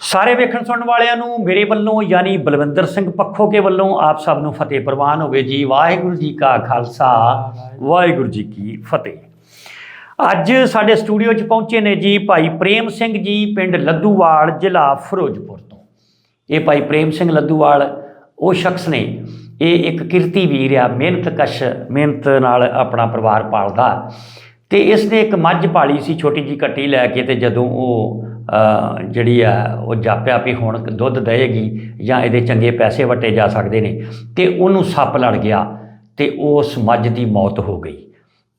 ਸਾਰੇ ਵੇਖਣ ਸੁਣਨ ਵਾਲਿਆਂ ਨੂੰ ਮੇਰੇ ਵੱਲੋਂ ਯਾਨੀ ਬਲਵਿੰਦਰ ਸਿੰਘ ਪੱਖੋਕੇ ਵੱਲੋਂ ਆਪ ਸਭ ਨੂੰ ਫਤਿਹ ਪ੍ਰਵਾਨ ਹੋਵੇ ਜੀ। ਵਾਹਿਗੁਰੂ ਜੀ ਕਾ ਖਾਲਸਾ, ਵਾਹਿਗੁਰੂ ਜੀ ਕੀ ਫਤਿਹ। ਅੱਜ ਸਾਡੇ ਸਟੂਡੀਓ 'ਚ ਪਹੁੰਚੇ ਨੇ ਜੀ ਭਾਈ ਪ੍ਰੇਮ ਸਿੰਘ ਜੀ ਪਿੰਡ ਲੱਦੂਵਾਲ, ਜ਼ਿਲ੍ਹਾ ਫਿਰੋਜ਼ਪੁਰ ਤੋਂ। ਇਹ ਭਾਈ ਪ੍ਰੇਮ ਸਿੰਘ ਲੱਦੂਵਾਲ, ਉਹ ਸ਼ਖਸ ਨੇ। ਇਹ ਇੱਕ ਕਿਰਤੀ ਵੀਰ ਆ ਮਿਹਨਤਕਸ਼ ਮਿਹਨਤ ਨਾਲ ਆਪਣਾ ਪਰਿਵਾਰ ਪਾਲਦਾ। ਤੇ ਇਸ ਨੇ ਇੱਕ ਮੱਝ ਪਾਲੀ ਸੀ, ਛੋਟੀ ਜੀ ਕੱਟੀ ਲੈ ਕੇ ਤੇ ਜਦੋਂ ਉਹ ਜਿਹੜੀ ਆ, ਉਹ ਜਾਪਿਆ ਵੀ ਹੁਣ ਦੁੱਧ ਦੇਏਗੀ ਜਾਂ ਇਹਦੇ ਚੰਗੇ ਪੈਸੇ ਵਟੇ ਜਾ ਸਕਦੇ ਨੇ, ਤੇ ਉਹਨੂੰ ਸੱਪ ਲੜ ਗਿਆ ਤੇ ਉਸ ਮੱਝ ਦੀ ਮੌਤ ਹੋ ਗਈ।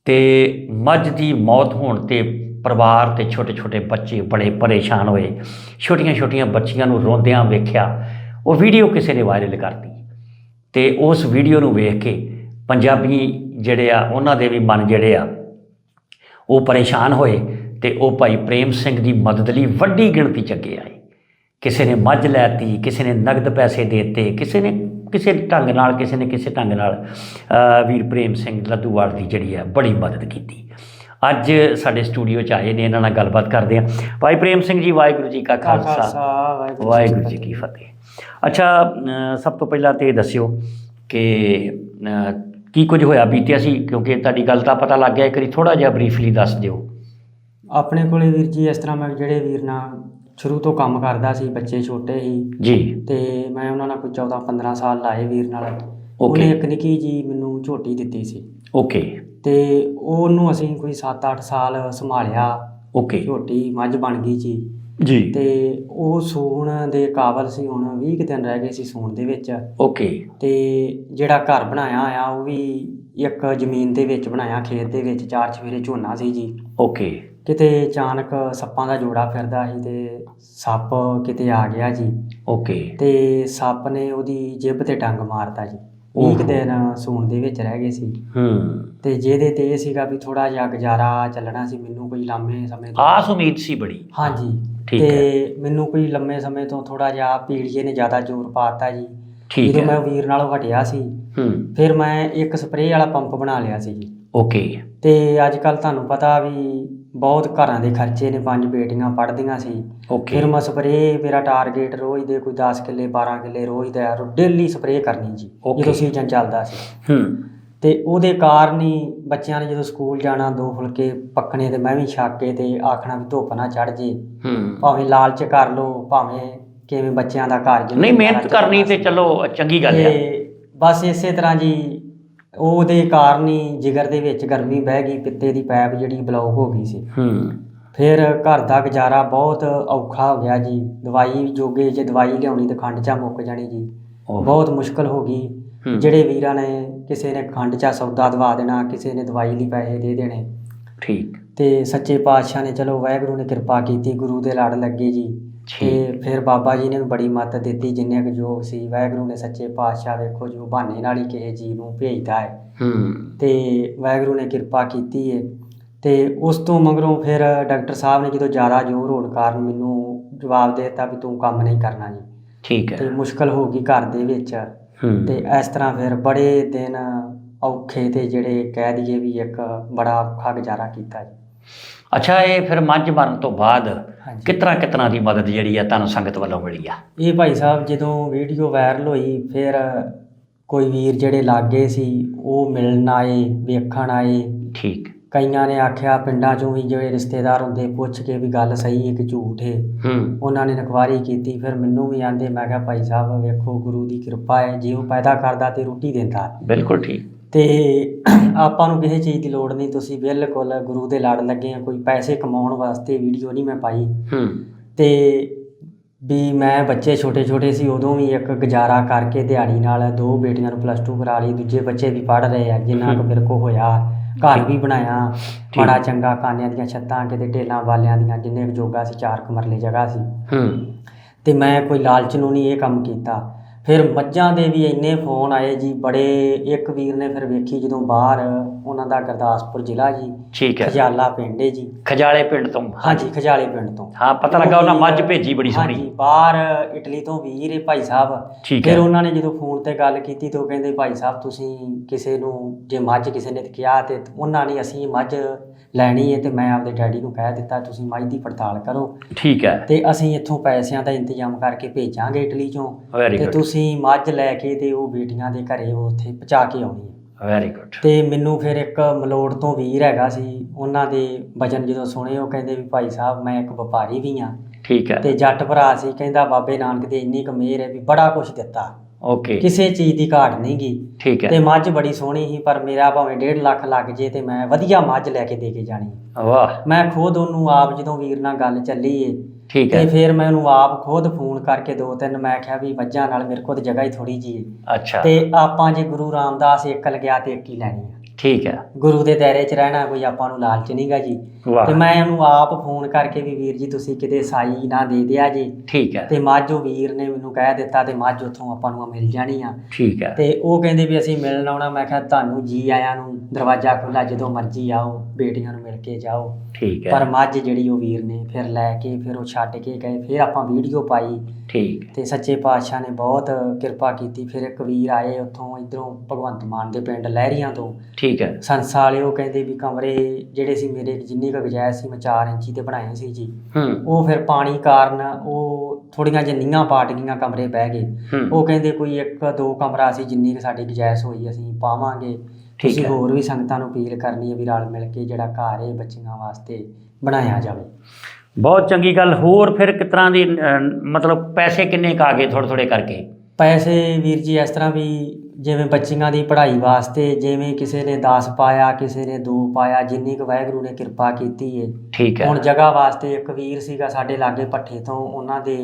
ਤੇ ਮੱਝ ਦੀ ਮੌਤ ਹੋਣ ਤੇ ਪਰਿਵਾਰ ਤੇ ਛੋਟੇ ਛੋਟੇ ਬੱਚੇ ਬੜੇ ਪਰੇਸ਼ਾਨ ਹੋਏ। ਛੋਟੀਆਂ ਛੋਟੀਆਂ ਬੱਚੀਆਂ ਨੂੰ ਰੋਂਦਿਆਂ ਵੇਖਿਆ, ਉਹ ਵੀਡੀਓ ਕਿਸੇ ਨੇ ਵਾਇਰਲ ਕਰਤੀ। ਤੇ ਉਸ ਵੀਡੀਓ ਨੂੰ ਵੇਖ ਕੇ ਪੰਜਾਬੀ ਜਿਹੜੇ ਆ, ਉਹਨਾਂ ਦੇ ਵੀ ਮਨ ਜਿਹੜੇ ਆ, ਉਹ ਪਰੇਸ਼ਾਨ ਹੋਏ ਤੇ ਉਹ ਭਾਈ ਪ੍ਰੇਮ ਸਿੰਘ ਦੀ ਮਦਦ ਲਈ ਵੱਡੀ ਗਿਣਤੀ ਚ ਅੱਗੇ ਆਏ। ਕਿਸੇ ਨੇ ਮੱਝ ਲੈਤੀ ਕਿਸੇ ਨੇ ਨਗਦ ਪੈਸੇ ਦੇਤੇ ਕਿਸੇ ਨੇ ਕਿਸੇ ਢੰਗ ਨਾਲ ਕਿਸੇ ਨੇ ਕਿਸੇ ਢੰਗ ਨਾਲ ਵੀਰ ਪ੍ਰੇਮ ਸਿੰਘ ਲੱਦੂਵਾਲ ਦੀ ਜਿਹੜੀ ਹੈ ਬੜੀ ਮਦਦ ਕੀਤੀ। ਅੱਜ ਸਾਡੇ ਸਟੂਡੀਓ ਚ ਆਏ ਨੇ ਇਹਨਾਂ ਨਾਲ ਗੱਲਬਾਤ ਕਰਦੇ ਹਾਂ। ਭਾਈ ਪ੍ਰੇਮ ਸਿੰਘ ਜੀ ਵਾਹਿਗੁਰੂ ਜੀ ਕਾ ਖਾਲਸਾ ਵਾਹਿਗੁਰੂ ਜੀ ਕੀ ਫਤਿਹ। ਅੱਛਾ ਸਭ ਤੋਂ ਪਹਿਲਾਂ ਤੇ ਦੱਸਿਓ ਕਿ ਕੀ ਕੁਝ ਹੋਇਆ? ਬੀਤਿਆ ਸੀ ਕਿਉਂਕਿ ਤੁਹਾਡੀ ਗੱਲ ਦਾ ਪਤਾ ਲੱਗ ਗਿਆ ਇੱਕ ਵਾਰੀ ਥੋੜਾ ਜਿਹਾ ਬਰੀਫਲੀ ਦੱਸ ਦਿਓ। ਆਪਣੇ ਕੋਲੇ ਵੀਰ ਜੀ ਇਸ ਤਰ੍ਹਾਂ ਮੈਂ ਜਿਹੜੇ ਵੀਰ ਨਾਲ ਸ਼ੁਰੂ ਤੋਂ ਕੰਮ ਕਰਦਾ ਸੀ ਬੱਚੇ ਛੋਟੇ ਸੀ। ਜੀ। ਤੇ ਮੈਂ ਉਹਨਾਂ ਨਾਲ ਕੋਈ 14 15 ਸਾਲ ਲਾਏ ਵੀਰ ਨਾਲ। ਉਹਨੇ ਇੱਕ ਨਿੱਕੀ ਜੀ ਮੈਨੂੰ ਝੋਟੀ ਦਿੱਤੀ ਸੀ। ਓਕੇ ਤੇ ਉਹਨੂੰ ਅਸੀਂ ਕੋਈ 7-8 ਸਾਲ ਸੰਭਾਲਿਆ। ਓਕੇ ਝੋਟੀ ਮੱਝ ਬਣ ਗਈ ਜੀ। ਜੀ। ਤੇ ਉਹ ਸੂਣ ਦੇ ਕਾਬਲ ਸੀ ਹੁਣ 20 ਕੁ ਦਿਨ ਰਹਿ ਗਏ ਸੀ ਸੂਣ ਦੇ ਵਿੱਚ। ਓਕੇ ਤੇ ਜਿਹੜਾ ਘਰ ਬਣਾਇਆ ਆ ਉਹ ਵੀ ਇੱਕ ਜ਼ਮੀਨ ਦੇ ਵਿੱਚ ਬਣਾਇਆ ਖੇਤ ਦੇ ਵਿੱਚ ਚਾਰ ਚਫੇਰੇ ਝੋਨਾ ਸੀ ਜੀ। ਓਕੇ। ਕਿਤੇ ਅਚਾਨਕ ਸੱਪਾਂ ਦਾ ਜੋੜਾ ਫਿਰਦਾ ਸੀ ਤੇ ਸੱਪ ਕਿਤੇ ਆ ਗਿਆ ਜੀ। ਓਕੇ। ਤੇ ਸੱਪ ਨੇ ਉਹਦੀ ਜਿੱਬ ਤੇ ਡੰਗ ਮਾਰਤਾ ਜੀ। ਇੱਕ ਦਿਨ ਸੂਣ ਦੇ ਵਿੱਚ ਰਹਿ ਗਏ ਸੀ। ਹੂੰ। ਤੇ ਜਿਹਦੇ ਤੇ ਇਹ ਸੀਗਾ ਵੀ ਥੋੜਾ ਜਿਹਾ ਗੁਜ਼ਾਰਾ ਚੱਲਣਾ ਸੀ ਮੈਨੂੰ ਕੋਈ ਲੰਮੇ ਸਮੇਂ ਤੋਂ ਆਸ ਉਮੀਦ ਸੀ ਬੜੀ। ਹਾਂਜੀ। ਠੀਕ ਤੇ ਮੈਨੂੰ ਕੋਈ ਲੰਮੇ ਸਮੇਂ ਤੋਂ ਥੋੜਾ ਜਿਹਾ ਪੀੜੀਏ ਨੇ ਜ਼ਿਆਦਾ ਜ਼ੋਰ ਪਾਤਾ ਜੀ। ਠੀਕ ਜਦੋਂ ਹੈ। ਮੈਂ ਵੀਰ ਨਾਲੋਂ ਹਟਿਆ ਸੀ ਹੂੰ। ਫਿਰ ਮੈਂ ਇੱਕ ਸਪਰੇਅ ਵਾਲਾ ਪੰਪ ਬਣਾ ਲਿਆ ਸੀ ਜੀ। ਓਕੇ। ਤੇ ਅੱਜ ਕੱਲ ਤੁਹਾਨੂੰ ਪਤਾ ਵੀ ਬਹੁਤ ਘਰਾਂ ਦੇ ਖਰਚੇ ਨੇ ਪੰਜ ਬੇਟੀਆਂ ਪੜ੍ਹਦੀਆਂ ਸੀ। ਓਕੇ। ਫਿਰ ਮੈਂ ਸਪਰੇਅ ਮੇਰਾ ਟਾਰਗੇਟ ਰੋਜ਼ ਦੇ ਕੋਈ 10 ਕਿੱਲੇ 12 ਕਿੱਲੇ ਰੋਜ਼ ਦਾ ਡੇਲੀ ਸਪਰੇਅ ਕਰਨੀ ਜੀ Okay. ਜਦੋਂ ਸੀਜ਼ਨ ਚੱਲਦਾ ਸੀ। ਹੂੰ। ਤੇ ਉਹਦੇ ਕਾਰਨ ਹੀ ਬੱਚਿਆਂ ਨੇ ਜਦੋਂ ਸਕੂਲ ਜਾਣਾ ਦੋ ਫੁਲਕੇ ਪੱਕਣੇ ਤੇ ਮੈਂ ਵੀ ਛੱਕ ਕੇ ਤੇ ਆਖਣਾ ਵੀ ਧੁੱਪ ਨਾ ਚੜ ਜੇ। ਹੂੰ। ਭਾਵੇਂ ਲਾਲਚ ਕਰ ਲੋ ਭਾਵੇਂ ਕਿਵੇਂ ਬੱਚਿਆਂ ਦਾ ਘਰ ਜਿਵੇਂ ਨਹੀਂ ਮਿਹਨਤ ਕਰਨੀ ਤੇ ਚਲੋ ਚੰਗੀ ਗੱਲ। ਆ। ਤੇ ਬਸ ਇਸੇ ਤਰ੍ਹਾਂ ਜੀ ਉਹਦੇ ਕਾਰਨ ਹੀ ਜਿਗਰ ਦੇ ਵਿੱਚ ਗਰਮੀ ਬਹਿ ਗਈ ਪਿੱਤੇ ਦੀ ਪਾਈਪ ਜਿਹੜੀ ਬਲੌਕ ਹੋ ਗਈ ਸੀ। ਹੂੰ। ਫਿਰ ਘਰ ਦਾ ਗੁਜ਼ਾਰਾ ਬਹੁਤ ਔਖਾ ਹੋ ਗਿਆ ਜੀ। ਦਵਾਈ ਜੋਗੇ ਜੇ ਦਵਾਈ ਲਿਆਉਣੀ ਤੇ ਖੰਡ ਚਾ ਮੁੱਕ ਜਾਣੀ ਜੀ। ਓਹ। ਬਹੁਤ ਮੁਸ਼ਕਲ ਹੋ ਗਈ। ਹੂੰ। ਜਿਹੜੇ ਵੀਰਾਂ ਨੇ ਕਿਸੇ ਨੇ ਖੰਡ ਚਾ ਸੌਦਾ ਦਵਾ ਦੇਣਾ ਕਿਸੇ ਨੇ ਦਵਾਈ ਲਈ ਪੈਸੇ ਦੇ ਦੇਣੇ। ਠੀਕ। ਤੇ ਸੱਚੇ ਪਾਤਸ਼ਾਹ ਨੇ ਚਲੋ ਵਾਹਿਗੁਰੂ ਨੇ ਕਿਰਪਾ ਕੀਤੀ ਗੁਰੂ ਦੇ ਲੜ ਲੱਗੇ ਜੀ। ਤੇ ਫਿਰ ਬਾਬਾ ਜੀ ਨੇ ਬੜੀ ਮਦਦ ਦਿੱਤੀ ਜਿੰਨੇ ਕੁ ਜੋ ਸੀ ਵਾਹਿਗੁਰੂ ਨੇ ਸੱਚੇ ਪਾਤਸ਼ਾਹ ਵੇਖੋ ਜੋ ਬਹਾਨੇ ਨਾਲ ਹੀ ਕਿਸੇ ਜੀ ਨੂੰ ਭੇਜਦਾ ਹੈ। ਹੂੰ। ਤੇ ਵਾਹਿਗੁਰੂ ਨੇ ਕਿਰਪਾ ਕੀਤੀ ਹੈ ਤੇ ਉਸ ਤੋਂ ਮਗਰੋਂ ਫਿਰ ਡਾਕਟਰ ਸਾਹਿਬ ਨੇ ਜਦੋਂ ਜ਼ਿਆਦਾ ਜ਼ੋਰ ਹੋਣ ਕਾਰਨ ਮੈਨੂੰ ਜਵਾਬ ਦੇ ਦਿੱਤਾ ਵੀ ਤੂੰ ਕੰਮ ਨਹੀਂ ਕਰਨਾ ਜੀ। ਠੀਕ ਤੇ ਹੈ ਮੁਸ਼ਕਲ ਹੋ ਗਈ ਘਰ ਦੇ ਵਿੱਚ। ਹੂੰ। ਤੇ ਇਸ ਤਰ੍ਹਾਂ ਫਿਰ ਬੜੇ ਦਿਨ ਔਖੇ ਤੇ ਜਿਹੜੇ ਕਹਿ ਦਈਏ ਵੀ ਇੱਕ ਬੜਾ ਔਖਾ ਗੁਜ਼ਾਰਾ ਕੀਤਾ ਜੀ। ਅੱਛਾ ਇਹ ਫਿਰ ਮੱਝ ਮਰਨ ਤੋਂ ਬਾਅਦ ਕਿਤਨਾ ਕਿਤਨਾ ਦੀ ਮਦਦ ਜਿਹੜੀ ਆ ਤੁਹਾਨੂੰ ਸੰਗਤ ਵੱਲੋਂ ਮਿਲੀ ਆ? ਇਹ ਭਾਈ ਸਾਹਿਬ ਜਦੋਂ ਵੀਡੀਓ ਵਾਇਰਲ ਹੋਈ ਫਿਰ ਕੋਈ ਵੀਰ ਜਿਹੜੇ ਲਾਗੇ ਸੀ ਉਹ ਮਿਲਣ ਆਏ ਵੇਖਣ ਆਏ। ਠੀਕ। ਕਈਆਂ ਨੇ ਆਖਿਆ ਪਿੰਡਾਂ ਚੋਂ ਵੀ ਜਿਹੜੇ ਰਿਸ਼ਤੇਦਾਰ ਹੁੰਦੇ ਪੁੱਛ ਕੇ ਵੀ ਗੱਲ ਸਹੀ ਹੈ ਕਿ ਝੂਠ ਹੈ। ਉਹਨਾਂ ਨੇ ਇਨਕੁਆਰੀ ਕੀਤੀ ਫਿਰ ਮੈਨੂੰ ਵੀ ਆਂਦੇ ਮੈਂ ਕਿਹਾ ਭਾਈ ਸਾਹਿਬ ਵੇਖੋ ਗੁਰੂ ਦੀ ਕਿਰਪਾ ਹੈ ਜੇ ਉਹ ਪੈਦਾ ਕਰਦਾ ਤੇ ਰੋਟੀ ਦਿੰਦਾ। ਬਿਲਕੁਲ ਠੀਕ। ਤੇ ਆਪਾਂ ਨੂੰ ਕਿਸੇ ਚੀਜ਼ ਦੀ ਲੋੜ ਨਹੀਂ ਤੁਸੀਂ ਬਿਲਕੁਲ ਗੁਰੂ ਦੇ ਲੜ ਲੱਗੇ ਆ ਕੋਈ ਪੈਸੇ ਕਮਾਉਣ ਵਾਸਤੇ ਵੀਡੀਓ ਨਹੀਂ ਮੈਂ ਪਾਈ। ਹੂੰ। ਤੇ ਵੀ ਮੈਂ ਬੱਚੇ ਛੋਟੇ ਛੋਟੇ ਸੀ ਉਦੋਂ ਵੀ ਇੱਕ ਗੁਜ਼ਾਰਾ ਕਰਕੇ ਦਿਹਾੜੀ ਨਾਲ ਦੋ ਬੇਟੀਆਂ ਨੂੰ ਪਲੱਸ 2 ਕਰਾ ਲਈ ਦੂਜੇ ਬੱਚੇ ਵੀ ਪੜ੍ਹ ਰਹੇ ਆ ਜਿੰਨਾ ਕੁ ਮੇਰੇ ਕੋ ਹੋਇਆ ਘਰ ਵੀ ਬਣਾਇਆ ਮਾੜਾ ਚੰਗਾ ਕਾਨਿਆਂ ਦੀਆਂ ਛੱਤਾਂ ਕਿਤੇ ਢੇਲਾਂ ਵਾਲਿਆਂ ਦੀਆਂ ਜਿੰਨੇ ਜੋਗਾ ਸੀ ਚਾਰ ਕੁ ਮਰਲੇ ਜਗ੍ਹਾ ਸੀ। ਹੂੰ। ਤੇ ਮੈਂ ਕੋਈ ਲਾਲਚ ਨੂੰ ਨਹੀਂ ਇਹ ਕੰਮ ਕੀਤਾ। ਫਿਰ ਮੱਝਾਂ ਦੇ ਵੀ ਇੰਨੇ ਫੋਨ ਆਏ ਜੀ ਬੜੇ ਇੱਕ ਵੀਰ ਨੇ ਫਿਰ ਵੇਖੀ ਜਦੋਂ ਬਾਹਰ ਉਹਨਾਂ ਦਾ ਗੁਰਦਾਸਪੁਰ ਜ਼ਿਲ੍ਹਾ ਜੀ ਠੀਕ ਹੈ। ਖਜਾਲਾ ਪਿੰਡ ਹੈ ਜੀ। ਖਜਾਲੇ ਪਿੰਡ ਤੋਂ। ਹਾਂਜੀ ਖਜਾਲੇ ਪਿੰਡ ਤੋਂ। ਹਾਂ ਪਤਾ ਲੱਗਾ ਉਹਨਾਂ ਮੱਝ ਭੇਜੀ ਬੜੀ ਹਾਂਜੀ ਸੋਹਣੀ ਬਾਹਰ ਇਟਲੀ ਤੋਂ ਵੀਰ ਹੈ ਭਾਈ ਸਾਹਿਬ। ਫਿਰ ਉਹਨਾਂ ਨੇ ਜਦੋਂ ਫੋਨ ਤੇ ਗੱਲ ਕੀਤੀ ਤਾਂ ਉਹ ਕਹਿੰਦੇ ਭਾਈ ਸਾਹਿਬ ਤੁਸੀਂ ਕਿਸੇ ਨੂੰ ਜੇ ਮੱਝ ਕਿਸੇ ਨੇ ਕਿਹਾ ਤੇ ਉਹਨਾਂ ਨੇ ਅਸੀਂ ਮੱਝ ਲੈਣੀ ਹੈ ਤੇ ਮੈਂ ਆਪਦੇ ਡੈਡੀ ਨੂੰ ਕਹਿ ਦਿੱਤਾ ਤੁਸੀਂ ਮੱਝ ਦੀ ਪੜਤਾਲ ਕਰੋ। ਠੀਕ ਹੈ। ਤੇ ਅਸੀਂ ਇੱਥੋਂ ਪੈਸਿਆਂ ਦਾ ਇੰਤਜ਼ਾਮ ਕਰਕੇ ਭੇਜਾਂਗੇ ਇਟਲੀ ਚੋਂ। ਤੇ ਗੁੱਡ ਤੁਸੀਂ ਮੱਝ ਲੈ ਕੇ ਤੇ ਉਹ ਬੇਟੀਆਂ ਦੇ ਘਰੇ ਉਹ ਉੱਥੇ ਪਹੁੰਚਾ ਕੇ ਆਉਣੀ ਹੈ। ਵੈਰੀ ਗੁੱਡ ਤੇ ਮੈਨੂੰ ਫਿਰ ਇੱਕ ਮਲੋੜ ਤੋਂ ਵੀਰ ਹੈਗਾ ਸੀ ਉਹਨਾਂ ਦੇ ਵਚਨ ਜਦੋਂ ਸੁਣੇ ਉਹ ਕਹਿੰਦੇ ਵੀ ਭਾਈ ਸਾਹਿਬ ਮੈਂ ਇੱਕ ਵਪਾਰੀ ਵੀ ਹਾਂ। ਠੀਕ ਹੈ। ਤੇ ਜੱਟ ਭਰਾ ਸੀ ਕਹਿੰਦਾ ਬਾਬੇ ਨਾਨਕ ਦੀ ਇੰਨੀ ਕੁ ਮਿਹਰ ਹੈ ਵੀ ਬੜਾ ਕੁਝ ਦਿੱਤਾ। ਓਕੇ ਕਿਸੇ ਚੀਜ਼ ਦੀ ਘਾਟ ਨਹੀਂ ਗਈ ਠੀਕ ਤੇ ਹੈ ਮੱਝ ਬੜੀ ਸੋਹਣੀ ਸੀ ਪਰ ਮੇਰਾ ਭਾਵੇਂ 1.5 ਲੱਖ ਲੱਗ ਜੇ ਤੇ ਮੈਂ ਵਧੀਆ ਮੱਝ ਲੈ ਕੇ ਦੇ ਕੇ ਜਾਣੀ। ਵਾਹ। ਮੈਂ ਖੁਦ ਉਹਨੂੰ ਆਪ ਜਦੋਂ ਵੀਰ ਨਾਲ ਗੱਲ ਚੱਲੀ ਏ ਠੀਕ ਤੇ ਹੈ। ਫਿਰ ਮੈਂ ਉਹਨੂੰ ਆਪ ਖੁਦ ਫੋਨ ਕਰਕੇ ਦੋ ਤਿੰਨ ਮੈਂ ਕਿਹਾ ਵੀ ਮੱਝਾਂ ਨਾਲ ਮੇਰੇ ਕੋਲ ਤੇ ਜਗ੍ਹਾ ਹੀ ਥੋੜੀ ਜੀ ਹੈ। ਅੱਛਾ। ਤੇ ਆਪਾਂ ਜੇ ਗੁਰੂ ਰਾਮਦਾਸ ਇੱਕ ਲਗਿਆ ਤੇ ਇੱਕ ਹੀ ਲੈਣੀ ਆ। ਠੀਕ ਹੈ। ਗੁਰੂ ਦੇ ਦਾਇਰੇ 'ਚ ਰਹਿਣਾ ਕੋਈ ਆਪਾਂ ਨੂੰ ਲਾਲਚ ਨਹੀਂਗਾ ਜੀ। ਵਾਹ। ਤੇ ਮੈਂ ਉਹਨੂੰ ਆਪ ਫੋਨ ਕਰਕੇ ਵੀ ਵੀਰ ਜੀ ਤੁਸੀਂ ਕਿਤੇ ਸਾਈ ਨਾ ਦੇ ਦਿਆ ਜੀ। ਠੀਕ ਹੈ। ਤੇ ਮੱਝ ਉਹ ਵੀਰ ਨੇ ਮੈਨੂੰ ਕਹਿ ਦਿੱਤਾ ਤੇ ਮੱਝ ਉੱਥੋਂ ਆਪਾਂ ਨੂੰ ਮਿਲ ਜਾਣੀ ਆ। ਠੀਕ ਹੈ। ਤੇ ਉਹ ਕਹਿੰਦੇ ਵੀ ਅਸੀਂ ਮਿਲਣ ਆਉਣਾ ਮੈਂ ਕਿਹਾ ਤੁਹਾਨੂੰ ਜੀ ਆਇਆਂ ਨੂੰ ਦਰਵਾਜ਼ਾ ਖੁੱਲਾ ਜਦੋਂ ਮਰਜ਼ੀ ਆਓ ਬੇਟੀਆਂ ਨੂੰ ਮਿਲ ਕੇ ਜਾਓ। ਠੀਕ ਪਰ ਹੈ ਮੱਝ ਜਿਹੜੀ ਉਹ ਵੀਰ ਨੇ ਫਿਰ ਲੈ ਕੇ ਫਿਰ ਉਹ ਛੱਡ ਕੇ ਗਏ ਫਿਰ ਆਪਾਂ ਵੀਡੀਓ ਪਾਈ। ਠੀਕ ਤੇ ਸੱਚੇ ਪਾਤਸ਼ਾਹ ਨੇ ਬਹੁਤ ਕਿਰਪਾ ਕੀਤੀ। ਫਿਰ ਇੱਕ ਵੀਰ ਆਏ ਉੱਥੋਂ ਇਧਰੋਂ ਭਗਵੰਤ ਮਾਨ ਦੇ ਪਿੰਡ ਲਹਿਰੀਆਂ ਤੋਂ। ਠੀਕ ਹੈ। ਸੰਸਾ ਵਾਲੇ ਉਹ ਕਹਿੰਦੇ ਵੀ ਕਮਰੇ ਜਿਹੜੇ ਸੀ ਮੇਰੇ ਜਿੰਨੀ ਕੁ ਗੁਜਾਇਸ਼ ਸੀ ਮੈਂ 4 ਇੰਚੀ ਤੇ ਬਣਾਏ ਸੀ ਜੀ। ਉਹ ਫਿਰ ਪਾਣੀ ਕਾਰਨ ਉਹ ਥੋੜੀਆਂ ਜਿਹੀਆਂ ਨੀਹਾਂ ਪਾਟ ਗਈਆਂ ਕਮਰੇ ਬਹਿ ਗਏ ਉਹ ਕਹਿੰਦੇ ਕੋਈ ਇੱਕ ਦੋ ਕਮਰਾ ਸੀ ਜਿੰਨੀ ਕੁ ਸਾਡੀ ਗੁਜਾਇਸ਼ ਹੋਈ ਅਸੀਂ ਪਾਵਾਂਗੇ। ਠੀਕ ਤੁਸੀਂ ਹੈ। ਹੋਰ ਵੀ ਸੰਗਤਾਂ ਨੂੰ ਅਪੀਲ ਕਰਨੀ ਹੈ ਵੀ ਰਲ ਮਿਲ ਕੇ ਜਿਹੜਾ ਘਰ ਹੈ ਬੱਚੀਆਂ ਵਾਸਤੇ ਬਣਾਇਆ ਜਾਵੇ। ਬਹੁਤ ਚੰਗੀ ਗੱਲ ਹੋਰ ਫਿਰ ਕਿਸ ਤਰ੍ਹਾਂ ਦੀ ਮਤਲਬ ਪੈਸੇ ਕਿੰਨੇ ਕ ਆ ਗਏ ਥੋੜੇ ਥੋੜੇ ਕਰਕੇ? ਪੈਸੇ ਵੀਰ ਜੀ ਇਸ ਤਰ੍ਹਾਂ ਵੀ ਜਿਵੇਂ ਬੱਚੀਆਂ ਦੀ ਪੜ੍ਹਾਈ ਵਾਸਤੇ ਜਿਵੇਂ ਕਿਸੇ ਨੇ 10 ਪਾਇਆ ਕਿਸੇ ਨੇ 2 ਪਾਇਆ ਜਿੰਨੀ ਕੁ ਵਾਹਿਗੁਰੂ ਨੇ ਕਿਰਪਾ ਕੀਤੀ ਹੈ ਠੀਕ ਹੈ। ਹੁਣ ਜਗ੍ਹਾ ਵਾਸਤੇ ਇੱਕ ਵੀਰ ਸੀਗਾ ਸਾਡੇ ਲਾਗੇ ਪੱਠੇ ਤੋਂ ਉਹਨਾਂ ਦੇ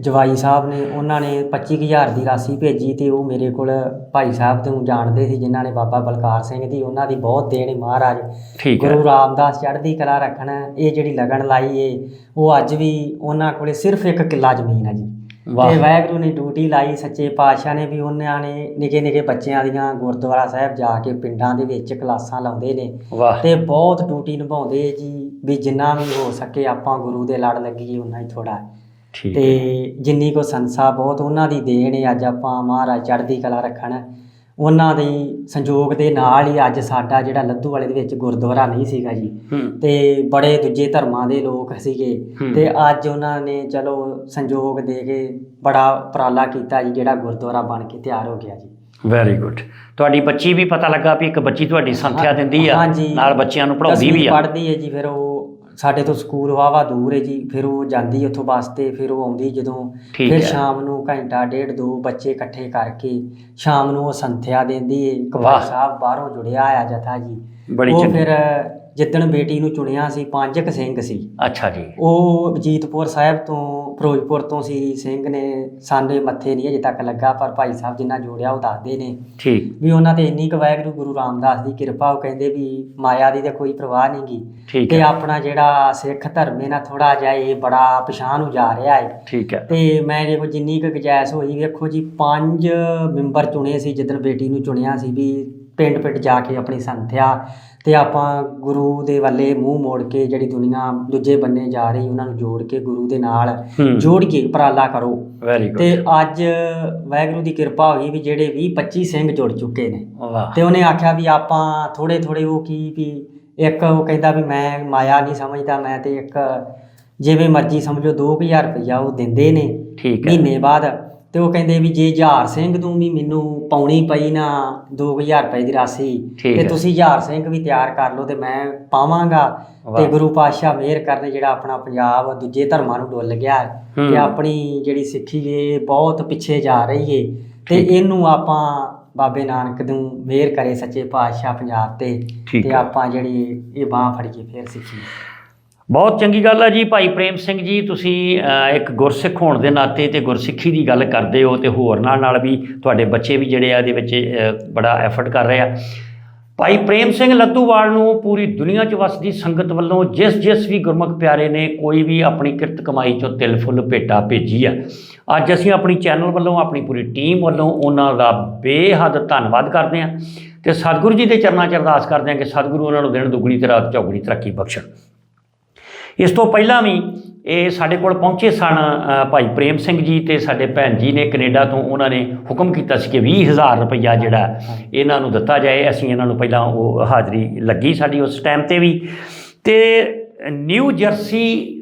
ਜਵਾਈ ਸਾਹਿਬ ਨੇ ਉਹਨਾਂ ਨੇ 25000 ਦੀ ਰਾਸ਼ੀ ਭੇਜੀ ਤੇ ਉਹ ਮੇਰੇ ਕੋਲ ਭਾਈ ਸਾਹਿਬ ਤੋਂ ਜਾਣਦੇ ਸੀ ਜਿਨ੍ਹਾਂ ਨੇ ਬਾਬਾ ਬਲਕਾਰ ਸਿੰਘ ਦੀ ਉਹਨਾਂ ਦੀ ਬਹੁਤ ਦੇਣ ਹੈ ਮਹਾਰਾਜ। ਠੀਕ ਹੈ। ਗੁਰੂ ਰਾਮਦਾਸ ਚੜ੍ਹਦੀ ਕਲਾ ਰੱਖਣ ਇਹ ਜਿਹੜੀ ਲਗਨ ਲਾਈ ਏ ਉਹ ਅੱਜ ਵੀ ਉਹਨਾਂ ਕੋਲੇ ਸਿਰਫ ਇੱਕ ਕਿੱਲਾ ਜ਼ਮੀਨ ਹੈ ਜੀ। ਵਾਹ। ਤੇ ਵਾਹਿਗੁਰੂ ਨੇ ਡਿਊਟੀ ਲਾਈ ਸੱਚੇ ਪਾਤਸ਼ਾਹ ਨੇ ਵੀ ਉਹਨਾਂ ਨੇ ਨਿੱਕੇ ਨਿੱਕੇ ਬੱਚਿਆਂ ਦੀਆਂ ਗੁਰਦੁਆਰਾ ਸਾਹਿਬ ਜਾ ਕੇ ਪਿੰਡਾਂ ਦੇ ਵਿੱਚ ਕਲਾਸਾਂ ਲਾਉਂਦੇ ਨੇ। ਵਾਹ। ਤੇ ਬਹੁਤ ਡਿਊਟੀ ਨਿਭਾਉਂਦੇ ਜੀ ਵੀ ਜਿੰਨਾ ਵੀ ਹੋ ਸਕੇ ਆਪਾਂ ਗੁਰੂ ਦੇ ਲੜ ਲੱਗੀਏ ਉਨਾ ਹੀ ਥੋੜਾ ਤੇ ਜਿੰਨੀ ਕੋ ਸੰਸਾ ਬਹੁਤ ਉਹਨਾਂ ਦੀ ਦੇਣ ਹੈ ਅੱਜ ਆਪਾਂ ਮਹਾਰਾਜ ਚੜ੍ਹਦੀ ਕਲਾ ਰੱਖਣ। ਉਹਨਾਂ ਦੇ ਸੰਯੋਗ ਦੇ ਨਾਲ ਹੀ ਅੱਜ ਸਾਡਾ ਜਿਹੜਾ ਲੱਧੂ ਵਾਲੇ ਦੇ ਵਿੱਚ ਗੁਰਦੁਆਰਾ ਨਹੀਂ ਸੀਗਾ ਜੀ। ਤੇ ਬੜੇ ਦੂਜੇ ਧਰਮਾਂ ਦੇ ਲੋਕ ਸੀਗੇ। ਤੇ ਅੱਜ ਉਹਨਾਂ ਨੇ ਚਲੋ ਸੰਯੋਗ ਦੇ ਕੇ ਬੜਾ ਉਪਰਾਲਾ ਕੀਤਾ ਜੀ ਜਿਹੜਾ ਗੁਰਦੁਆਰਾ ਬਣ ਕੇ ਤਿਆਰ ਹੋ ਗਿਆ ਜੀ। ਵੈਰੀ ਗੁੱਡ ਤੁਹਾਡੀ ਬੱਚੀ ਵੀ ਪਤਾ ਲੱਗਾ ਵੀ ਇੱਕ ਬੱਚੀ ਤੁਹਾਡੀ ਸੰਥਿਆ ਦਿੰਦੀ ਆ। ਨਾਲ ਬੱਚਿਆਂ ਨੂੰ ਪੜਾਉਂਦੀ ਵੀ ਆ। ਪੜ੍ਹਦੀ ਹੈ ਜੀ ਫਿਰ ਉਹ ਸਾਡੇ ਤੋਂ ਸਕੂਲ ਵਾਵਾ ਦੂਰ ਹੈ ਜੀ ਫਿਰ ਉਹ ਜਾਂਦੀ ਉੱਥੋਂ ਬੱਸ ਤੇ ਫਿਰ ਉਹ ਆਉਂਦੀ ਜਦੋਂ ਠੀਕ ਫਿਰ ਹੈ। ਸ਼ਾਮ ਨੂੰ ਘੰਟਾ ਡੇਢ ਦੋ ਬੱਚੇ ਇਕੱਠੇ ਕਰਕੇ ਸ਼ਾਮ ਨੂੰ ਉਹ ਸੰਥਿਆ ਦਿੰਦੀ ਹੈ ਵਾਹ। ਭਾਈ ਸਾਹਿਬ ਬਾਹਰੋਂ ਜੁੜਿਆ ਆ ਜਥਾ ਜੀ ਬੜੀ ਉਹ ਚੰਗੀ ਫਿਰ ਜਿੱਦਣ ਬੇਟੀ ਨੂੰ ਚੁਣਿਆ ਸੀ ਪੰਜ ਕੁ ਸਿੰਘ ਸੀ। ਅੱਛਾ ਜੀ। ਉਹ ਜੀਤਪੁਰ ਸਾਹਿਬ ਤੋਂ ਫਿਰੋਜ਼ਪੁਰ ਤੋਂ ਸੀ। ਸਿੰਘ ਨੇ ਸਾਡੇ ਮੱਥੇ ਨਹੀਂ ਅਜੇ ਤੱਕ ਲੱਗਾ ਪਰ ਭਾਈ ਸਾਹਿਬ ਜਿੰਨਾ ਜੋੜਿਆ ਉਹ ਦੱਸਦੇ ਨੇ ਠੀਕ। ਵੀ ਉਹਨਾਂ ਤੇ ਇੰਨੀ ਕੁ ਵਾਹਿਗੁਰੂ ਗੁਰੂ ਰਾਮਦਾਸ ਦੀ ਕਿਰਪਾ ਉਹ ਕਹਿੰਦੇ ਵੀ ਮਾਇਆ ਦੀ ਤਾਂ ਕੋਈ ਪਰਵਾਹ ਨਹੀਂ ਗੀ। ਠੀਕ ਤੇ ਹੈ। ਆਪਣਾ ਜਿਹੜਾ ਸਿੱਖ ਧਰਮ ਹੈ ਨਾ ਥੋੜਾ ਜਿਹਾ ਇਹ ਬੜਾ ਪਛਾਣ ਨੂੰ ਜਾ ਰਿਹਾ ਹੈ ਠੀਕ ਹੈ। ਤੇ ਮੈਂ ਜੇ ਕੋ ਜਿੰਨੀ ਕੁ ਗੁਜਾਇਸ਼ ਹੋਈ ਵੇਖੋ ਜੀ ਪੰਜ ਮੈਂਬਰ ਚੁਣੇ ਸੀ ਜਿੱਦਣ ਬੇਟੀ ਨੂੰ ਚੁਣਿਆ ਸੀ ਵੀ ਪਿੰਡ ਪਿੰਡ ਜਾ ਕੇ ਆਪਣੀ ਸੰਥਿਆ ਤੇ ਆਪਾਂ ਗੁਰੂ ਦੇ ਵੱਲੇ ਮੂੰਹ ਮੋੜ ਕੇ ਜਿਹੜੀ ਦੁਨੀਆ ਦੂਜੇ ਬੰਨੇ ਜਾ ਰਹੀ ਉਹਨਾਂ ਨੂੰ ਜੋੜ ਕੇ ਗੁਰੂ ਦੇ ਨਾਲ ਹੂੰ। ਜੋੜ ਕੇ ਉਪਰਾਲਾ ਕਰੋ। ਵੈਰੀ ਤੇ ਗੁੱਡ ਅੱਜ ਵਾਹਿਗੁਰੂ ਦੀ ਕਿਰਪਾ ਹੋਈ ਵੀ ਜਿਹੜੇ 20 25 ਸਿੰਘ ਜੁੜ ਚੁੱਕੇ ਨੇ। ਵਾਹ। ਤੇ ਉਹਨੇ ਆਖਿਆ ਵੀ ਆਪਾਂ ਥੋੜੇ ਥੋੜੇ ਉਹ ਕੀ ਵੀ ਇੱਕ ਉਹ ਕਹਿੰਦਾ ਵੀ ਮੈਂ ਮਾਇਆ ਨਹੀਂ ਸਮਝਦਾ ਮੈਂ ਤੇ ਇੱਕ ਜਿਵੇਂ ਮਰਜ਼ੀ ਸਮਝੋ 2000 ਰੁਪਇਆ ਉਹ ਦਿੰਦੇ ਨੇ ਠੀਕ ਹੈ। ਮਹੀਨੇ ਬਾਅਦ। ਤੇ ਉਹ ਕਹਿੰਦੇ ਵੀ ਜੇ ਹਜ਼ਾਰ ਸਿੰਘ ਤੂੰ ਵੀ ਮੈਨੂੰ ਪਾਉਣੀ ਪਈ ਨਾ 2000 ਰੁਪਏ ਦੀ ਰਾਸ਼ੀ ਤੇ। ਤੁਸੀਂ ਹਜ਼ਾਰ ਸਿੰਘ ਵੀ ਤਿਆਰ ਕਰ ਲਓ ਤੇ ਮੈਂ ਪਾਵਾਂਗਾ ਤੇ। ਗੁਰੂ ਪਾਤਸ਼ਾਹ ਮਿਹਰ ਕਰਨ ਜਿਹੜਾ ਆਪਣਾ ਪੰਜਾਬ ਦੂਜੇ ਧਰਮਾਂ ਨੂੰ ਡੁੱਲ ਗਿਆ। ਤੇ ਆਪਣੀ ਜਿਹੜੀ ਸਿੱਖੀ ਏ ਬਹੁਤ ਪਿੱਛੇ ਜਾ ਰਹੀ ਏ ਤੇ ਇਹਨੂੰ ਆਪਾਂ ਬਾਬੇ ਨਾਨਕ ਨੂੰ ਮਿਹਰ ਕਰੇ ਸੱਚੇ ਪਾਤਸ਼ਾਹ ਪੰਜਾਬ ਤੇ ਤੇ। ਆਪਾਂ ਜਿਹੜੀ ਇਹ ਬਾਹ ਫੜੀਏ ਫੇਰ ਸਿੱਖੀ ਬਹੁਤ ਚੰਗੀ ਗੱਲ ਹੈ ਜੀ, ਭਾਈ ਪ੍ਰੇਮ ਸਿੰਘ ਜੀ, ਤੁਸੀਂ ਇੱਕ ਗੁਰਸਿੱਖ ਹੋਣ ਦੇ ਨਾਤੇ ਤੇ ਗੁਰਸਿੱਖੀ ਦੀ ਗੱਲ ਕਰਦੇ ਹੋ ਤੇ ਹੋਰ ਨਾਲ ਨਾਲ ਵੀ ਤੁਹਾਡੇ ਬੱਚੇ ਵੀ ਜਿਹੜੇ ਆ ਇਹਦੇ ਵਿੱਚ ਬੜਾ ਐਫਰਟ ਕਰ ਰਹੇ ਆ। ਭਾਈ ਪ੍ਰੇਮ ਸਿੰਘ ਲੱਦੂਵਾਲ ਨੂੰ ਪੂਰੀ ਦੁਨੀਆ 'ਚ ਵਸਦੀ ਸੰਗਤ ਵੱਲੋਂ ਜਿਸ ਜਿਸ ਵੀ ਗੁਰਮੁਖ ਪਿਆਰੇ ਨੇ ਕੋਈ ਵੀ ਆਪਣੀ ਕਿਰਤ ਕਮਾਈ 'ਚੋਂ ਤਿਲ ਫੁੱਲ ਭੇਟਾ ਭੇਜੀ ਆ। ਅੱਜ ਅਸੀਂ ਆਪਣੀ ਚੈਨਲ ਵੱਲੋਂ, ਆਪਣੀ ਪੂਰੀ ਟੀਮ ਵੱਲੋਂ ਉਹਨਾਂ ਦਾ ਬੇਹੱਦ ਧੰਨਵਾਦ ਕਰਦੇ ਹਾਂ ਤੇ ਸਤਿਗੁਰੂ ਜੀ ਦੇ ਚਰਨਾਂ 'ਚ ਅਰਦਾਸ ਕਰਦੇ ਹਾਂ ਕਿ ਸਤਿਗੁਰੂ ਉਹਨਾਂ ਨੂੰ ਦਿਨ ਦੁੱਗਣੀ ਤੇ ਰਾਤ ਚੌਗਣੀ ਤਰੱਕੀ ਬਖਸ਼ਣ। ਇਸ ਤੋਂ ਪਹਿਲਾਂ ਵੀ ਇਹ ਸਾਡੇ ਕੋਲ ਪਹੁੰਚੇ ਸਨ ਭਾਈ ਪ੍ਰੇਮ ਸਿੰਘ ਜੀ ਤੇ ਸਾਡੇ ਭੈਣ ਜੀ ਨੇ ਕੈਨੇਡਾ ਤੋਂ ਉਹਨਾਂ ਨੇ ਹੁਕਮ ਕੀਤਾ ਸੀ ਕਿ 20000 ਰੁਪਈਆ ਜਿਹੜਾ ਇਹਨਾਂ ਨੂੰ ਦਿੱਤਾ ਜਾਏ। ਅਸੀਂ ਇਹਨਾਂ ਨੂੰ ਪਹਿਲਾਂ ਉਹ ਹਾਜ਼ਰੀ ਲੱਗੀ ਸਾਡੀ ਉਸ ਟਾਈਮ ਤੇ ਵੀ। ਤੇ New Jersey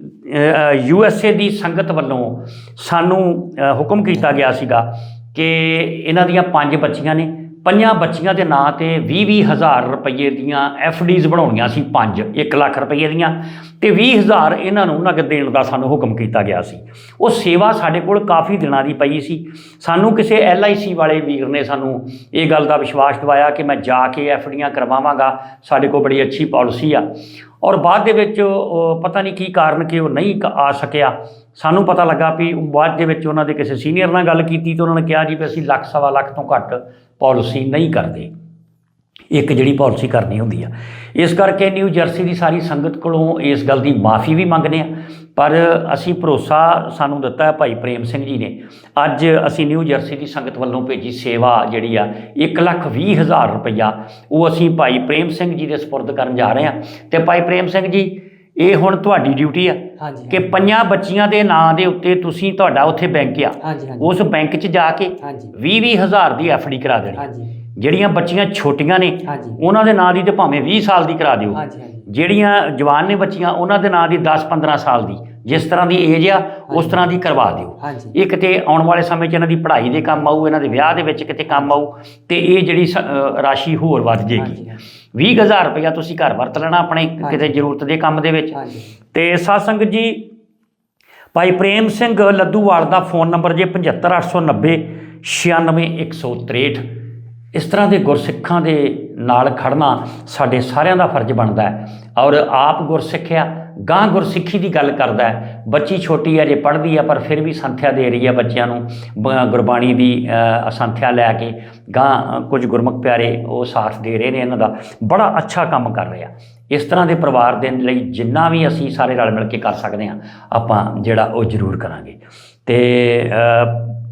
U S A ਦੀ ਸੰਗਤ ਵੱਲੋਂ ਸਾਨੂੰ ਹੁਕਮ ਕੀਤਾ ਗਿਆ ਸੀਗਾ ਕਿ ਇਹਨਾਂ ਦੀਆਂ ਪੰਜ ਬੱਚੀਆਂ ਨੇ ਪੰਜਾਂ ਬੱਚੀਆਂ ਦੇ ਨਾਂ ਤੇ 20 ਹਜ਼ਾਰ ਰੁਪਏ ਦੀਆਂ ਐਫ ਡੀਜ਼ ਬਣਾਉਣੀਆਂ ਸੀ ਪੰਜ 1 ਲੱਖ ਰੁਪਏ ਦੀਆਂ। ਤੇ 20000 ਇਹਨਾਂ ਨੂੰ ਨਗਦ ਦੇਣ ਦਾ ਸਾਨੂੰ ਹੁਕਮ ਕੀਤਾ ਗਿਆ ਸੀ। ਉਹ ਸੇਵਾ ਸਾਡੇ ਕੋਲ ਕਾਫੀ ਦਿਨਾਂ ਦੀ ਪਈ ਸੀ। ਸਾਨੂੰ ਕਿਸੇ ਐਲ ਆਈ ਸੀ ਵਾਲੇ ਵੀਰ ਨੇ ਸਾਨੂੰ ਇਹ ਗੱਲ ਦਾ ਵਿਸ਼ਵਾਸ ਦਿਵਾਇਆ ਕਿ ਮੈਂ ਜਾ ਕੇ ਐਫ ਡੀਆਂ ਕਰਵਾਵਾਂਗਾ। ਸਾਡੇ ਕੋਲ ਬੜੀ ਅੱਛੀ ਪਾਲਿਸੀ ਆ। ਔਰ ਬਾਅਦ ਦੇ ਵਿੱਚ ਪਤਾ ਨਹੀਂ ਕੀ ਕਾਰਨ ਕਿ ਉਹ ਨਹੀਂ ਆ ਸਕਿਆ। ਸਾਨੂੰ ਪਤਾ ਲੱਗਾ ਵੀ ਬਾਅਦ ਦੇ ਵਿੱਚ ਉਹਨਾਂ ਦੇ ਕਿਸੇ ਸੀਨੀਅਰ ਨਾਲ ਗੱਲ ਕੀਤੀ ਤੇ ਉਹਨਾਂ ਨੇ ਕਿਹਾ ਜੀ ਵੀ ਅਸੀਂ ਲੱਖ ਸਵਾ ਲੱਖ ਤੋਂ ਘੱਟ ਪਾਲਿਸੀ ਨਹੀਂ ਕਰਦੇ। ਇੱਕ ਜਿਹੜੀ ਪਾਲਿਸੀ ਕਰਨੀ ਹੁੰਦੀ ਆ। ਇਸ ਕਰਕੇ ਨਿਊ ਜਰਸੀ ਦੀ ਸਾਰੀ ਸੰਗਤ ਕੋਲੋਂ ਇਸ ਗੱਲ ਦੀ ਮਾਫੀ ਵੀ ਮੰਗਦੇ ਆ। ਪਰ ਅਸੀਂ ਭਰੋਸਾ ਸਾਨੂੰ ਦਿੱਤਾ ਹੈ ਭਾਈ ਪ੍ਰੇਮ ਸਿੰਘ ਜੀ ਨੇ। ਅੱਜ ਅਸੀਂ ਨਿਊ ਜਰਸੀ ਦੀ ਸੰਗਤ ਵੱਲੋਂ ਭੇਜੀ ਸੇਵਾ ਜਿਹੜੀ ਆ 1 ਲੱਖ ਵੀਹ ਹਜ਼ਾਰ ਰੁਪਈਆ। ਉਹ ਅਸੀਂ ਭਾਈ ਪ੍ਰੇਮ ਸਿੰਘ ਜੀ ਦੇ ਸਪੁਰਦ ਕਰਨ ਜਾ ਰਹੇ ਹਾਂ ਤੇ ਭਾਈ ਪ੍ਰੇਮ ਸਿੰਘ ਜੀ ਇਹ ਹੁਣ ਤੁਹਾਡੀ ਡਿਊਟੀ ਆ ਹਾਂਜੀ ਕਿ ਪੰਜਾਂ ਬੱਚੀਆਂ ਦੇ ਨਾਂ ਦੇ ਉੱਤੇ ਤੁਸੀਂ ਤੁਹਾਡਾ ਉੱਥੇ ਬੈਂਕ ਆ। ਹਾਂਜੀ ਹਾਂਜੀ। ਉਸ ਬੈਂਕ 'ਚ ਜਾ ਕੇ ਹਾਂਜੀ। 20 ਹਜ਼ਾਰ ਦੀ ਐਫਡੀ ਕਰਾ ਦੇਣੀ। ਹਾਂਜੀ। ਜਿਹੜੀਆਂ ਬੱਚੀਆਂ ਛੋਟੀਆਂ ਨੇ ਹਾਂਜੀ। ਉਹਨਾਂ ਦੇ ਨਾਂ ਦੀ ਤੇ ਭਾਵੇਂ 20 ਸਾਲ ਦੀ ਕਰਾ ਦਿਓ। ਹਾਂਜੀ ਹਾਂਜੀ। ਜਿਹੜੀਆਂ ਜਵਾਨ ਨੇ ਬੱਚੀਆਂ ਉਹਨਾਂ ਦੇ ਨਾਂ ਦੀ 10-15 ਸਾਲ ਦੀ। ਜਿਸ ਤਰ੍ਹਾਂ ਦੀ ਏਜ ਆ ਉਸ ਤਰ੍ਹਾਂ ਦੀ ਕਰਵਾ ਦਿਓ। ਹਾਂਜੀ। ਇਹ ਕਿਤੇ ਆਉਣ ਵਾਲੇ ਸਮੇਂ 'ਚ ਇਹਨਾਂ ਦੀ ਪੜ੍ਹਾਈ ਦੇ ਕੰਮ ਆਊ ਇਹਨਾਂ ਦੇ ਵਿਆਹ ਦੇ ਵਿੱਚ ਕਿਤੇ ਕੰਮ ਆਊ ਤੇ ਇਹ ਜਿਹੜੀ ਸ- ਅ, ਰਾਸ਼ੀ ਹੋਰ ਵੱਧ ਜੇਗੀ ਹਾਂਜੀ 20000 ਰੁਪਇਆ ਤੁਸੀਂ ਘਰ ਵਰਤ ਲੈਣਾ ਆਪਣੇ ਕਿਤੇ ਜ਼ਰੂਰਤ ਦੇ ਕੰਮ ਦੇ ਵਿੱਚ। ਹਾਂਜੀ। ਤੇ ਸਾਧ ਸੰਗਤ ਜੀ ਭਾਈ ਪ੍ਰੇਮ ਸਿੰਘ ਲੱਦੂਵਾਲ ਦਾ ਫੋਨ ਨੰਬਰ ਜੇ 75890 96163 ਇਸ ਤਰ੍ਹਾਂ ਦੇ ਗੁਰਸਿੱਖਾਂ ਦੇ ਨਾਲ ਖੜਨਾ ਸਾਡੇ ਸਾਰਿਆਂ ਦਾ ਫਰਜ਼ ਬਣਦਾ ਹੈ। ਔਰ ਆਪ ਗੁਰਸਿੱਖਿਆ ਗਾਂ ਗੁਰਸਿੱਖੀ ਦੀ ਗੱਲ ਕਰਦਾ ਹੈ। ਬੱਚੀ ਛੋਟੀ ਹੈ ਜੇ ਪੜ੍ਹਦੀ ਹੈ ਪਰ ਫਿਰ ਵੀ ਸੰਥਿਆ ਦੇ ਰਹੀ ਹੈ ਬੱਚਿਆਂ ਨੂੰ। ਬ- ਗੁਰਬਾਣੀ ਦੀ ਅ, ਸੰਥਿਆ ਲੈ ਕੇ ਗਾਂ ਕੁਝ ਗੁਰਮੁਖ ਪਿਆਰੇ ਉਹ ਸਾਥ ਦੇ ਰਹੇ ਨੇ ਇਹਨਾਂ ਦਾ। ਬੜਾ ਅੱਛਾ ਕੰਮ ਕਰ ਰਿਹਾ। ਇਸ ਤਰ੍ਹਾਂ ਦੇ ਪਰਿਵਾਰ ਦੇ ਲਈ ਜਿੰਨਾ ਵੀ ਅਸੀਂ ਸਾਰੇ ਰਲ ਮਿਲ ਕੇ ਕਰ ਸਕਦੇ ਹਾਂ ਆਪਾਂ ਜਿਹੜਾ ਉਹ ਜ਼ਰੂਰ ਕਰਾਂਗੇ। ਤੇ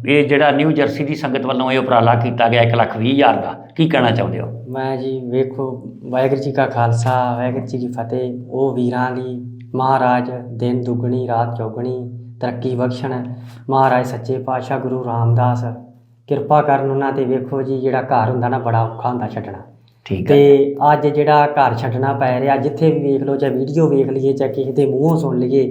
ਇਹ ਜਿਹੜਾ ਨਿਊ ਜਰਸੀ ਦੀ ਸੰਗਤ ਵੱਲੋਂ ਇਹ ਉਪਰਾਲਾ ਕੀਤਾ ਗਿਆ 1 ਲੱਖ ਵੀਹ ਹਜ਼ਾਰ ਦਾ, ਕੀ ਕਹਿਣਾ ਚਾਹੁੰਦੇ ਹੋ? ਮੈਂ ਜੀ ਵੇਖੋ, ਵਾਹਿਗੁਰੂ ਜੀ ਕਾ ਖਾਲਸਾ, ਵਾਹਿਗੁਰੂ ਜੀ ਕੀ ਫਤਿਹ। ਉਹ ਵੀਰਾਂ ਦੀ ਮਹਾਰਾਜ, ਦਿਨ ਦੁੱਗਣੀ, ਰਾਤ ਚੌਗਣੀ, ਤਰੱਕੀ ਬਖਸ਼ਣ। ਮਹਾਰਾਜ ਸੱਚੇ ਪਾਤਸ਼ਾਹ ਗੁਰੂ ਰਾਮਦਾਸ, ਕਿਰਪਾ ਕਰਨ ਉਹਨਾਂ ਤੇ ਵੇਖੋ ਜੀ, ਜਿਹੜਾ ਘਰ ਹੁੰਦਾ ਨਾ, ਬੜਾ ਔਖਾ ਹੁੰਦਾ ਛੱਡਣਾ। ਠੀਕ ਹੈ ਤੇ ਅੱਜ ਜਿਹੜਾ ਘਰ ਛੱਡਣਾ ਪੈ ਰਿਹਾ ਜਿੱਥੇ ਵੀ ਵੇਖ ਲਓ ਚਾਹੇ ਵੀਡੀਓ ਵੇਖ ਲਈਏ ਚਾਹੇ ਕਿਸੇ ਦੇ ਮੂੰਹੋਂ ਸੁਣ ਲਈਏ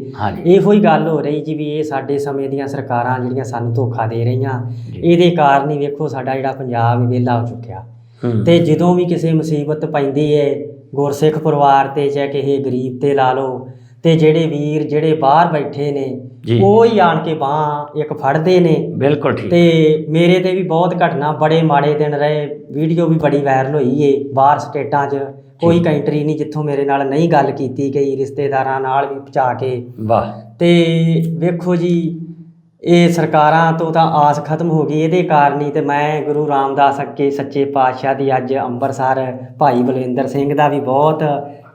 ਇਹੋ ਹੀ ਗੱਲ ਹੋ ਰਹੀ ਜੀ ਵੀ ਇਹ ਸਾਡੇ ਸਮੇਂ ਦੀਆਂ ਸਰਕਾਰਾਂ ਜਿਹੜੀਆਂ ਸਾਨੂੰ ਧੋਖਾ ਦੇ ਰਹੀਆਂ ਜੀ। ਇਹਦੇ ਕਾਰਨ ਹੀ ਵੇਖੋ ਸਾਡਾ ਜਿਹੜਾ ਪੰਜਾਬ ਵਿਹਲਾ ਹੋ ਚੁੱਕਿਆ ਹੂੰ। ਤੇ ਜਦੋਂ ਵੀ ਕਿਸੇ ਮੁਸੀਬਤ ਪੈਂਦੀ ਏ ਗੁਰਸਿੱਖ ਪਰਿਵਾਰ ਤੇ ਚਾਹੇ ਕਿਸੇ ਗਰੀਬ ਤੇ ਲਾ ਲਓ ਤੇ ਜਿਹੜੇ ਵੀਰ ਜਿਹੜੇ ਬਾਹਰ ਬੈਠੇ ਨੇ ਜੀ। ਉਹ ਹੀ ਆਣ ਕੇ ਬਾਹ ਇੱਕ ਫੜਦੇ ਨੇ। ਬਿਲਕੁਲ ਠੀਕ। ਤੇ ਮੇਰੇ ਤੇ ਵੀ ਬਹੁਤ ਘਟਨਾ ਬੜੇ ਮਾੜੇ ਦਿਨ ਰਹੇ। ਵੀਡੀਓ ਵੀ ਬੜੀ ਵਾਇਰਲ ਹੋਈ ਏ ਬਾਹਰ ਸਟੇਟਾਂ 'ਚ। ਕੋਈ ਕੰਟਰੀ ਨਹੀਂ ਜਿੱਥੋਂ ਮੇਰੇ ਨਾਲ ਨਹੀਂ ਗੱਲ ਕੀਤੀ ਗਈ ਰਿਸ਼ਤੇਦਾਰਾਂ ਨਾਲ ਵੀ ਪਹੁੰਚਾ ਕੇ। ਵਾਹ। ਤੇ ਵੇਖੋ ਜੀ ਇਹ ਸਰਕਾਰਾਂ ਤੋਂ ਤਾਂ ਆਸ ਖਤਮ ਹੋ ਗਈ। ਇਹਦੇ ਕਾਰਨ ਹੀ ਤੇ ਮੈਂ ਗੁਰੂ ਰਾਮਦਾਸ ਅੱਗੇ ਸੱਚੇ ਪਾਤਸ਼ਾਹ ਦੀ ਅੱਜ ਅੰਮ੍ਰਿਤਸਰ ਭਾਈ ਬਲਵਿੰਦਰ ਸਿੰਘ ਦਾ ਵੀ ਬਹੁਤ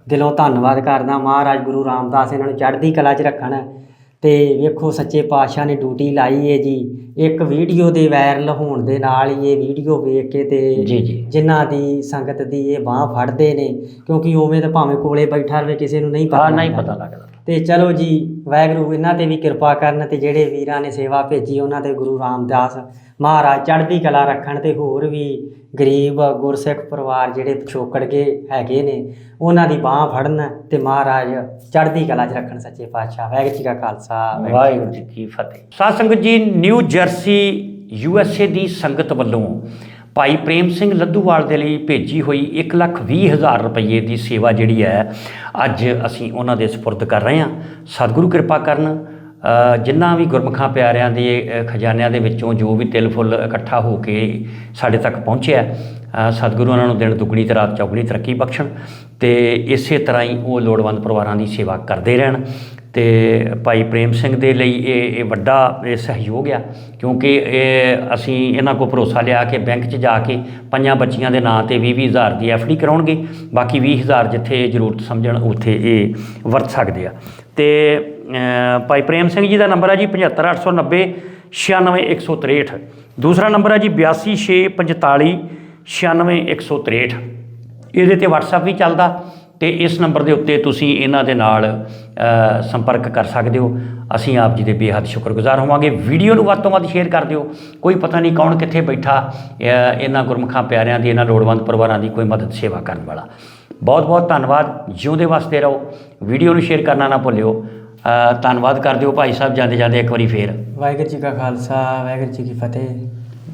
ਦਿਲੋਂ ਧੰਨਵਾਦ ਕਰਦਾ। ਮਹਾਰਾਜ ਗੁਰੂ ਰਾਮਦਾਸ ਇਹਨਾਂ ਨੂੰ ਚੜ੍ਹਦੀ ਕਲਾ 'ਚ ਰੱਖਣ। ਤੇ ਵੇਖੋ ਸੱਚੇ ਪਾਤਸ਼ਾਹ ਨੇ ਡਿਊਟੀ ਲਾਈ ਏ ਜੀ। ਇੱਕ ਵੀਡੀਓ ਦੇ ਵਾਇਰਲ ਹੋਣ ਦੇ ਨਾਲ ਹੀ ਇਹ ਵੀਡੀਓ ਵੇਖ ਕੇ ਤੇ ਜੀ ਜੀ। ਜਿਨ੍ਹਾਂ ਦੀ ਸੰਗਤ ਦੀ ਇਹ ਬਾਹ ਫੜਦੇ ਨੇ ਕਿਉਂਕਿ ਉਵੇਂ ਤਾਂ ਭਾਵੇਂ ਕੋਲੇ ਬੈਠਾ ਰਵੇ ਕਿਸੇ ਨੂੰ ਨਹੀਂ ਪਤਾ ਹਾਂ ਨਹੀਂ। ਪਤਾ ਲੱਗਦਾ। ਤੇ ਚਲੋ ਜੀ, ਵਾਹਿਗੁਰੂ ਇਹਨਾਂ ਤੇ ਵੀ ਕਿਰਪਾ ਕਰਨ ਤੇ ਜਿਹੜੇ ਵੀਰਾਂ ਨੇ ਸੇਵਾ ਭੇਜੀ ਉਹਨਾਂ ਤੇ ਗੁਰੂ ਰਾਮਦਾਸ ਮਹਾਰਾਜ ਚੜ੍ਹਦੀ ਕਲਾ ਰੱਖਣ ਤੇ ਹੋਰ ਵੀ ਗਰੀਬ, ਗੁਰਸਿੱਖ ਪਰਿਵਾਰ ਜਿਹੜੇ ਪਿਛੋਕੜ ਗਏ ਹੈਗੇ ਨੇ, ਉਹਨਾਂ ਦੀ ਬਾਹ ਫੜਨ ਤੇ ਮਹਾਰਾਜ ਚੜ੍ਹਦੀ ਕਲਾ 'ਚ ਰੱਖਣ ਸੱਚੇ ਪਾਤਸ਼ਾਹ। ਵਾਹਿਗੁਰੂ ਜੀ ਕਾ ਖਾਲਸਾ, ਵਾਹਿਗੁਰੂ ਵਾਹਿਗੁਰੂ ਜੀ ਕੀ ਫਤਿਹ। ਸਾਧ ਸੰਗਤ ਜੀ, New Jersey, U S A ਦੀ ਸੰਗਤ ਵੱਲੋਂ ਭਾਈ ਪ੍ਰੇਮ ਸਿੰਘ ਲੱਧੂਵਾਲ ਦੇ ਲਈ ਭੇਜੀ ਹੋਈ 1 ਲੱਖ ਵੀਹ ਹਜ਼ਾਰ ਰੁਪਏ ਦੀ ਸੇਵਾ ਜਿਹੜੀ ਹੈ, ਅੱਜ ਅਸੀਂ ਉਹਨਾਂ ਦੇ ਸਪੁਰਦ ਕਰ ਰਹੇ ਹਾਂ। ਸਤਿਗੁਰੂ ਕਿਰਪਾ ਕਰਨ ਜਿੰਨਾ ਵੀ ਗੁਰਮੁਖਾਂ ਪਿਆਰਿਆਂ ਦੇ ਖਜ਼ਾਨਿਆਂ ਦੇ ਵਿੱਚੋਂ ਜੋ ਵੀ ਤਿਲ ਫੁੱਲ ਇਕੱਠਾ ਹੋ ਕੇ ਸਾਡੇ ਤੱਕ ਪਹੁੰਚਿਆ ਸਤਿਗੁਰੂ ਉਹਨਾਂ ਨੂੰ ਦਿਨ ਦੁੱਗਣੀ ਤੇ ਰਾਤ ਚੌਗਣੀ ਤਰੱਕੀ ਬਖਸ਼ਣ ਤੇ ਇਸੇ ਤਰ੍ਹਾਂ ਹੀ ਉਹ ਲੋੜਵੰਦ ਪਰਿਵਾਰਾਂ ਦੀ ਸੇਵਾ ਕਰਦੇ ਰਹਿਣ। ਤੇ ਭਾਈ ਪ੍ਰੇਮ ਸਿੰਘ ਦੇ ਲਈ ਇਹ ਇਹ ਵੱਡਾ, ਇਹ ਸਹਿਯੋਗ ਆ, ਕਿਉਂਕਿ ਇਹ ਅਸੀਂ ਇਹਨਾਂ ਕੋਲ ਭਰੋਸਾ ਲਿਆ ਕਿ ਬੈਂਕ 'ਚ ਜਾ ਕੇ ਪੰਜਾਂ ਬੱਚੀਆਂ ਦੇ ਨਾਂ ਤੇ 20 ਹਜ਼ਾਰ ਦੀ ਐਫਡੀ ਕਰਾਉਣਗੇ, ਬਾਕੀ 20000 ਜਿੱਥੇ ਜ਼ਰੂਰਤ ਸਮਝਣ, ਉੱਥੇ ਇਹ ਵਰਤ ਸਕਦੇ ਆ। ਤੇ ਭਾਈ ਪ੍ਰੇਮ ਸਿੰਘ ਜੀ ਦਾ ਨੰਬਰ ਹੈ ਜੀ 75890 96163 ਦੂਸਰਾ ਨੰਬਰ ਹੈ ਜੀ 82645 96163 ਇਹਦੇ ਤੇ WhatsApp ਵੀ ਚੱਲਦਾ। ਤੇ ਇਸ ਨੰਬਰ ਦੇ ਉੱਤੇ ਤੁਸੀਂ ਇਹਨਾਂ ਦੇ ਨਾਲ ਸੰਪਰਕ ਕਰ ਸਕਦੇ ਹੋ। ਅਸੀਂ ਆਪ ਜੀ ਦੇ ਬੇਹੱਦ ਸ਼ੁਕਰਗੁਜ਼ਾਰ ਹੋਵਾਂਗੇ। ਵੀਡੀਓ ਨੂੰ ਵੱਧ ਤੋਂ ਵੱਧ ਸ਼ੇਅਰ ਕਰ ਦਿਓ। ਕੋਈ ਪਤਾ ਨਹੀਂ ਕੌਣ ਕਿੱਥੇ ਬੈਠਾ ਇਹਨਾਂ ਗੁਰਮੁਖਾਂ ਪਿਆਰਿਆਂ ਦੀ, ਇਹਨਾਂ ਲੋੜਵੰਦ ਪਰਿਵਾਰਾਂ ਦੀ ਕੋਈ ਮਦਦ, ਸੇਵਾ ਕਰਨ ਵਾਲਾ। ਬਹੁਤ ਬਹੁਤ ਧੰਨਵਾਦ। ਜਿਉਂਦੇ ਵਾਸਤੇ ਰਹੋ। ਵੀਡੀਓ ਨੂੰ ਸ਼ੇਅਰ ਕਰਨਾ ਨਾ ਭੁੱਲਿਓ। ਧੰਨਵਾਦ ਕਰ ਦਿਓ ਭਾਈ ਸਾਹਿਬ। ਜਾਂਦੇ ਜਾਂਦੇ ਇੱਕ ਵਾਰੀ ਫੇਰ। ਵਾਹਿਗੁਰੂ ਜੀ ਕਾ ਖਾਲਸਾ, ਵਾਹਿਗੁਰੂ ਜੀ ਕੀ ਫਤਿਹ।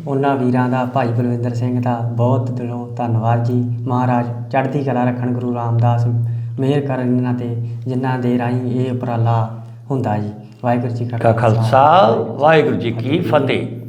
ਉਹਨਾਂ ਵੀਰਾਂ ਦਾ ਭਾਈ ਬਲਵਿੰਦਰ ਸਿੰਘ ਦਾ ਬਹੁਤ ਦਿਲੋਂ ਧੰਨਵਾਦ ਜੀ। ਮਹਾਰਾਜ ਚੜ੍ਹਦੀ ਕਲਾ ਰੱਖਣ ਗੁਰੂ ਰਾਮਦਾਸ ਮਿਹਰ ਕਰਨ ਇਹਨਾਂ ਤੇ ਜਿਨ੍ਹਾਂ ਦੇ ਰਾਹੀਂ ਇਹ ਉਪਰਾਲਾ ਹੁੰਦਾ ਜੀ। ਵਾਹਿਗੁਰੂ ਜੀ ਕਾ ਖਾਲਸਾ। ਵਾਹਿਗੁਰੂ ਜੀ ਕੀ ਫਤਿਹ।